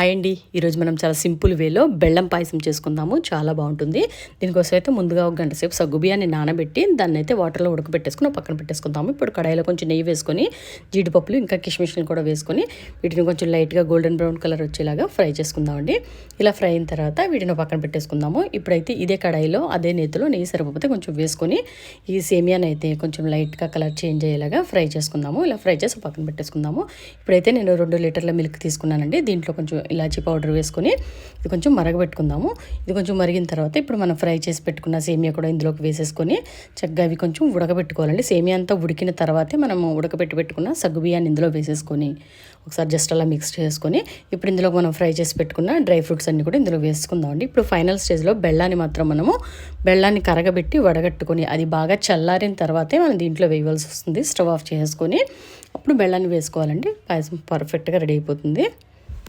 Hi అండి. ఈరోజు మనం చాలా సింపుల్ వేలో బెల్లం పాయసం చేసుకుందాము. చాలా బాగుంటుంది. దీనికోసం అయితే ముందుగా ఒక గంట సేపు సగ్గు బియ్యాన్ని నానబెట్టి దాన్ని అయితే వాటర్లో ఉడకబెట్టేసుకుని పక్కన పెట్టేసుకుందాము. ఇప్పుడు కడాయిలో కొంచెం నెయ్యి వేసుకొని జీడిపప్పులు ఇంకా కిష్మిష్లు కూడా వేసుకొని వీటిని కొంచెం లైట్గా గోల్డెన్ బ్రౌన్ కలర్ వచ్చేలాగా ఫ్రై చేసుకుందామండి. ఇలా ఫ్రై అయిన తర్వాత వీటిని పక్కన పెట్టేసుకుందాము. ఇప్పుడైతే ఇదే కడాయిలో అదే నేతిలో నెయ్యి సరిపోతే కొంచెం వేసుకొని ఈ సేమియాని అయితే కొంచెం లైట్గా కలర్ చేంజ్ అయ్యేలాగా ఫ్రై చేసుకుందాము. ఇలా ఫ్రై చేసి పక్కన పెట్టేసుకుందాము. ఇప్పుడైతే నేను రెండు లీటర్ల మిల్క్ తీసుకున్నానండి. దీంట్లో కొంచెం ఇలాచీ పౌడర్ వేసుకొని ఇది కొంచెం మరగబెట్టుకుందాము. ఇది కొంచెం మరిగిన తర్వాత ఇప్పుడు మనం ఫ్రై చేసి పెట్టుకున్న సేమియా కూడా ఇందులోకి వేసేసుకొని చక్కగా అవి కొంచెం ఉడకబెట్టుకోవాలండి. సేమియా అంతా ఉడికిన తర్వాతే మనం ఉడకబెట్టి పెట్టుకున్న సగ్గు బియ్యాన్ని ఇందులో వేసేసుకొని ఒకసారి జస్ట్ అలా మిక్స్ చేసుకొని ఇప్పుడు ఇందులో మనం ఫ్రై చేసి పెట్టుకున్న డ్రై ఫ్రూట్స్ అన్ని కూడా ఇందులో వేసుకుందామండి ఇప్పుడు ఫైనల్ స్టేజ్లో బెల్లాన్ని మాత్రం మనము బెల్లాన్ని కరగబెట్టి వడగట్టుకొని అది బాగా చల్లారిన తర్వాతే మనం దీంట్లో వేయవలసి వస్తుంది. స్టవ్ ఆఫ్ చేసుకొని అప్పుడు బెల్లాన్ని వేసుకోవాలండి. పాయసం పర్ఫెక్ట్గా రెడీ అయిపోతుంది.